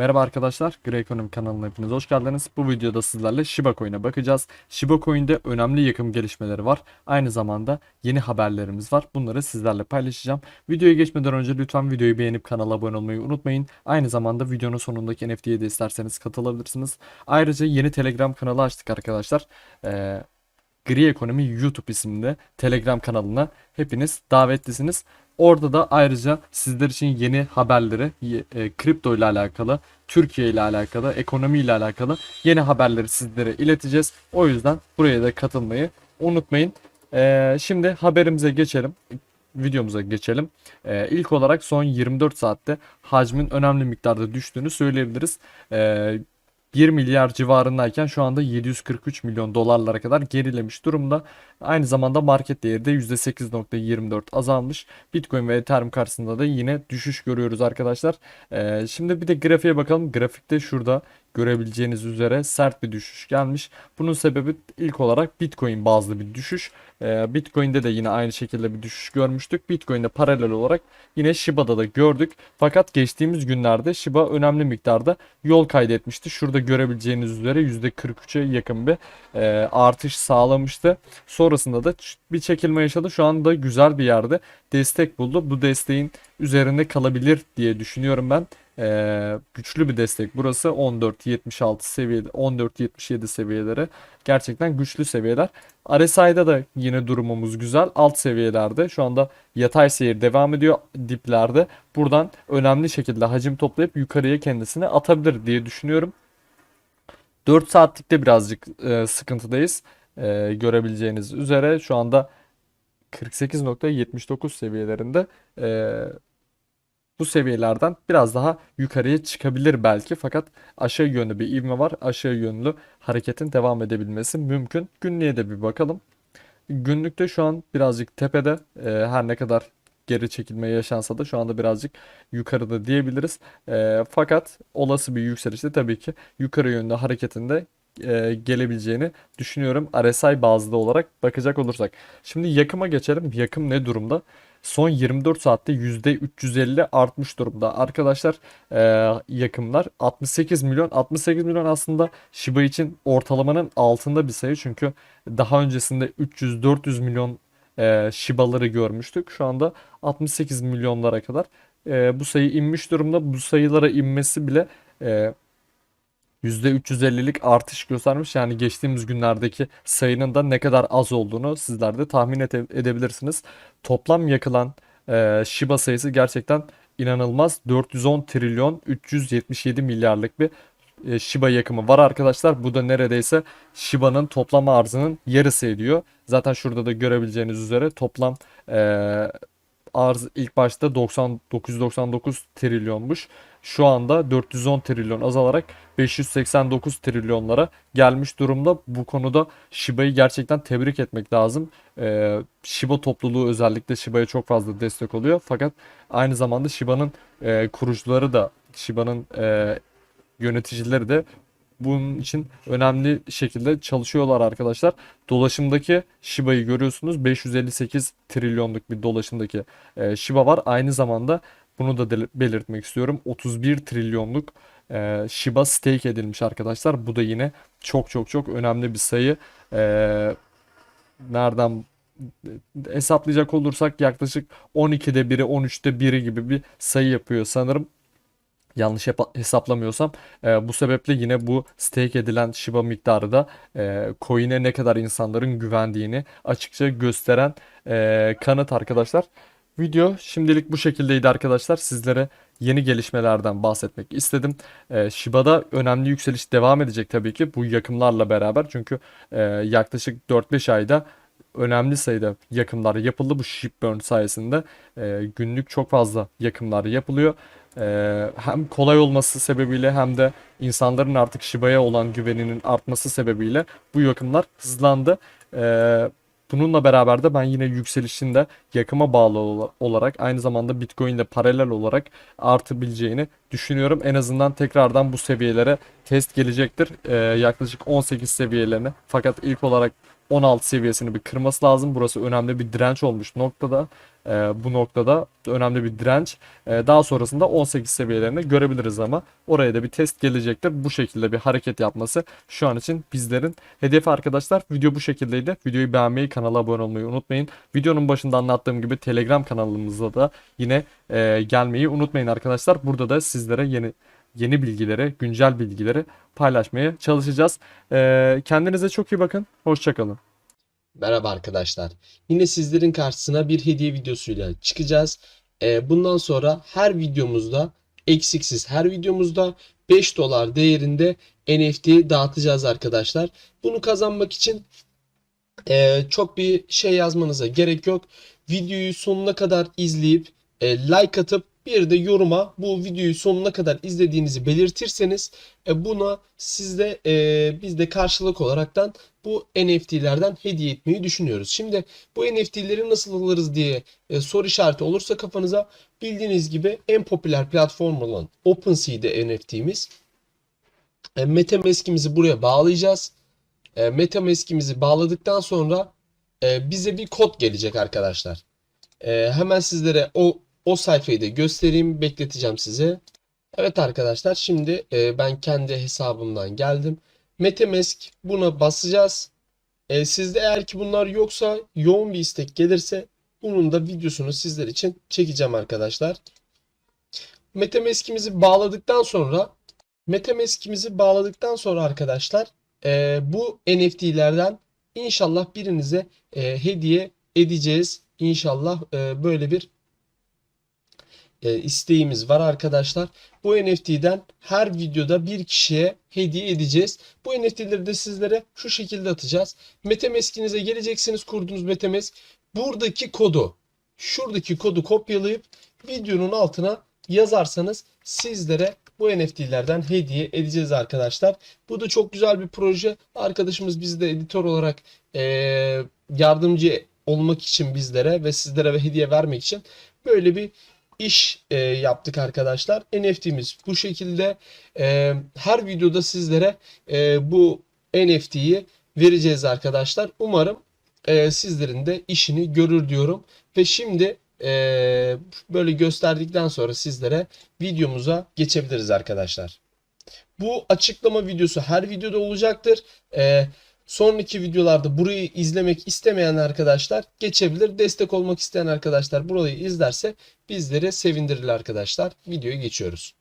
Merhaba arkadaşlar, Grey Ekonomi kanalına hepiniz hoş geldiniz. Bu videoda sizlerle Shiba Coin'e bakacağız. Shiba Coin'de önemli yakım gelişmeleri var. Aynı zamanda yeni haberlerimiz var. Bunları sizlerle paylaşacağım. Videoya geçmeden önce lütfen videoyu beğenip kanala abone olmayı unutmayın. Aynı zamanda videonun sonundaki NFT'ye de isterseniz katılabilirsiniz. Ayrıca yeni Telegram kanalı açtık arkadaşlar. Ee, Gri Ekonomi YouTube isimli Telegram kanalına hepiniz davetlisiniz. Orada da ayrıca sizler için yeni haberleri, e, kripto ile alakalı, Türkiye ile alakalı, ekonomi ile alakalı yeni haberleri sizlere ileteceğiz. O yüzden buraya da katılmayı unutmayın. Ee, şimdi haberimize geçelim. Videomuza geçelim. Ee, ilk olarak son 24 saatte hacmin önemli miktarda düştüğünü söyleyebiliriz. Ee, 1 milyar civarındayken şu anda 743 milyon dolarlara kadar gerilemiş durumda. Aynı zamanda market değeri de %8.24 azalmış. Bitcoin ve Ethereum karşısında da yine düşüş görüyoruz arkadaşlar. Ee, şimdi bir de grafiğe bakalım. Grafikte şurada görebileceğiniz üzere sert bir düşüş gelmiş. Bunun sebebi ilk olarak Bitcoin bazlı bir düşüş. Ee, Bitcoin'de de yine aynı şekilde bir düşüş görmüştük. Bitcoin'de paralel olarak yine Shiba'da da gördük. Fakat geçtiğimiz günlerde Shiba önemli miktarda yol kaydetmişti. Şurada görebileceğiniz üzere %43'e yakın bir e, artış sağlamıştı. Sonrasında da bir çekilme yaşadı. Şu anda güzel bir yerde destek buldu. Bu desteğin üzerinde kalabilir diye düşünüyorum ben. Ee, güçlü bir destek burası 14.76 seviyede 14.77 seviyeleri gerçekten güçlü seviyeler. RSI'da da yine durumumuz güzel alt seviyelerde şu anda yatay seyir devam ediyor diplerde buradan önemli şekilde hacim toplayıp yukarıya kendisini atabilir diye düşünüyorum. 4 saatlikte birazcık e, sıkıntıdayız. E, görebileceğiniz üzere şu anda 48.79 seviyelerinde e, bu seviyelerden biraz daha yukarıya çıkabilir belki fakat aşağı yönlü bir ivme var. Aşağı yönlü hareketin devam edebilmesi mümkün. Günlüğe de bir bakalım. Günlükte şu an birazcık tepede e, her ne kadar geri çekilme yaşansa da şu anda birazcık yukarıda diyebiliriz. E, fakat olası bir yükselişte tabii ki yukarı yönlü hareketinde e, gelebileceğini düşünüyorum. RSI bazlı olarak bakacak olursak. Şimdi yakıma geçelim. Yakım ne durumda? Son 24 saatte %350 artmış durumda. Arkadaşlar e, yakımlar 68 milyon. 68 milyon aslında Shiba için ortalamanın altında bir sayı. Çünkü daha öncesinde 300-400 milyon e, Shiba'ları görmüştük. Şu anda 68 milyonlara kadar e, bu sayı inmiş durumda. Bu sayılara inmesi bile e, %350'lik artış göstermiş. Yani geçtiğimiz günlerdeki sayının da ne kadar az olduğunu sizler de tahmin ede- edebilirsiniz. Toplam yakılan e, Shiba sayısı gerçekten inanılmaz. 410 trilyon 377 milyarlık bir e, Shiba yakımı var arkadaşlar. Bu da neredeyse Shiba'nın toplam arzının yarısı ediyor. Zaten şurada da görebileceğiniz üzere toplam e, arz ilk başta 90 999 trilyonmuş. Şu anda 410 trilyon azalarak 589 trilyonlara gelmiş durumda. Bu konuda Shiba'yı gerçekten tebrik etmek lazım. Ee, Shiba topluluğu özellikle Shiba'ya çok fazla destek oluyor. Fakat aynı zamanda Shiba'nın e, kurucuları da Shiba'nın e, yöneticileri de bunun için önemli şekilde çalışıyorlar arkadaşlar. Dolaşımdaki Shiba'yı görüyorsunuz. 558 trilyonluk bir dolaşımdaki e, Shiba var. Aynı zamanda bunu da belirtmek istiyorum. 31 trilyonluk e, Shiba stake edilmiş arkadaşlar. Bu da yine çok çok çok önemli bir sayı. E, nereden hesaplayacak olursak yaklaşık 12'de biri 13'te biri gibi bir sayı yapıyor sanırım. Yanlış hesaplamıyorsam e, bu sebeple yine bu stake edilen Shiba miktarı da e, coin'e ne kadar insanların güvendiğini açıkça gösteren e, kanıt arkadaşlar. Video şimdilik bu şekildeydi arkadaşlar. Sizlere yeni gelişmelerden bahsetmek istedim. E, Shiba'da önemli yükseliş devam edecek tabii ki bu yakımlarla beraber. Çünkü e, yaklaşık 4-5 ayda önemli sayıda yakımlar yapıldı bu Shipburn sayesinde. E, günlük çok fazla yakımlar yapılıyor. Ee, hem kolay olması sebebiyle hem de insanların artık Shiba'ya olan güveninin artması sebebiyle bu yakımlar hızlandı. Ee, bununla beraber de ben yine yükselişin de yakıma bağlı ola- olarak aynı zamanda Bitcoin ile paralel olarak artabileceğini düşünüyorum. En azından tekrardan bu seviyelere test gelecektir. Ee, yaklaşık 18 seviyelerine fakat ilk olarak 16 seviyesini bir kırması lazım. Burası önemli bir direnç olmuş noktada. Ee, bu noktada önemli bir direnç. Ee, daha sonrasında 18 seviyelerini görebiliriz ama oraya da bir test gelecektir. Bu şekilde bir hareket yapması şu an için bizlerin hedefi arkadaşlar. Video bu şekildeydi. Videoyu beğenmeyi, kanala abone olmayı unutmayın. Videonun başında anlattığım gibi Telegram kanalımızda da yine e, gelmeyi unutmayın arkadaşlar. Burada da sizlere yeni yeni bilgileri, güncel bilgileri paylaşmaya çalışacağız. Ee, kendinize çok iyi bakın. Hoşçakalın. Merhaba arkadaşlar. Yine sizlerin karşısına bir hediye videosuyla çıkacağız. Ee, bundan sonra her videomuzda eksiksiz her videomuzda 5 dolar değerinde NFT dağıtacağız arkadaşlar. Bunu kazanmak için e, çok bir şey yazmanıza gerek yok. Videoyu sonuna kadar izleyip e, like atıp bir de yoruma bu videoyu sonuna kadar izlediğinizi belirtirseniz e, buna siz de e, biz de karşılık olaraktan bu NFT'lerden hediye etmeyi düşünüyoruz. Şimdi bu NFT'leri nasıl alırız diye e, soru işareti olursa kafanıza bildiğiniz gibi en popüler platform olan OpenSea'de NFT'miz. E, MetaMask'imizi buraya bağlayacağız. E, MetaMask'imizi bağladıktan sonra e, bize bir kod gelecek arkadaşlar. E, hemen sizlere o o sayfayı da göstereyim, bekleteceğim size. Evet arkadaşlar, şimdi e, ben kendi hesabımdan geldim. MetaMask buna basacağız. E, sizde eğer ki bunlar yoksa, yoğun bir istek gelirse bunun da videosunu sizler için çekeceğim arkadaşlar. MetaMask'imizi bağladıktan sonra MetaMask'imizi bağladıktan sonra arkadaşlar e, bu NFT'lerden inşallah birinize e, hediye edeceğiz. İnşallah e, böyle bir e, isteğimiz var arkadaşlar. Bu NFT'den her videoda bir kişiye hediye edeceğiz. Bu NFT'leri de sizlere şu şekilde atacağız. MetaMask'inize geleceksiniz kurduğunuz MetaMask. Buradaki kodu, şuradaki kodu kopyalayıp videonun altına yazarsanız sizlere bu NFT'lerden hediye edeceğiz arkadaşlar. Bu da çok güzel bir proje. Arkadaşımız bizde editör olarak e, yardımcı olmak için bizlere ve sizlere ve hediye vermek için böyle bir iş e, yaptık arkadaşlar. NFT'miz bu şekilde. E, her videoda sizlere e, bu NFT'yi vereceğiz arkadaşlar. Umarım e, sizlerin de işini görür diyorum. Ve şimdi e, böyle gösterdikten sonra sizlere videomuza geçebiliriz arkadaşlar. Bu açıklama videosu her videoda olacaktır. E, Sonraki videolarda burayı izlemek istemeyen arkadaşlar geçebilir. Destek olmak isteyen arkadaşlar burayı izlerse bizleri sevindirir arkadaşlar. Videoya geçiyoruz.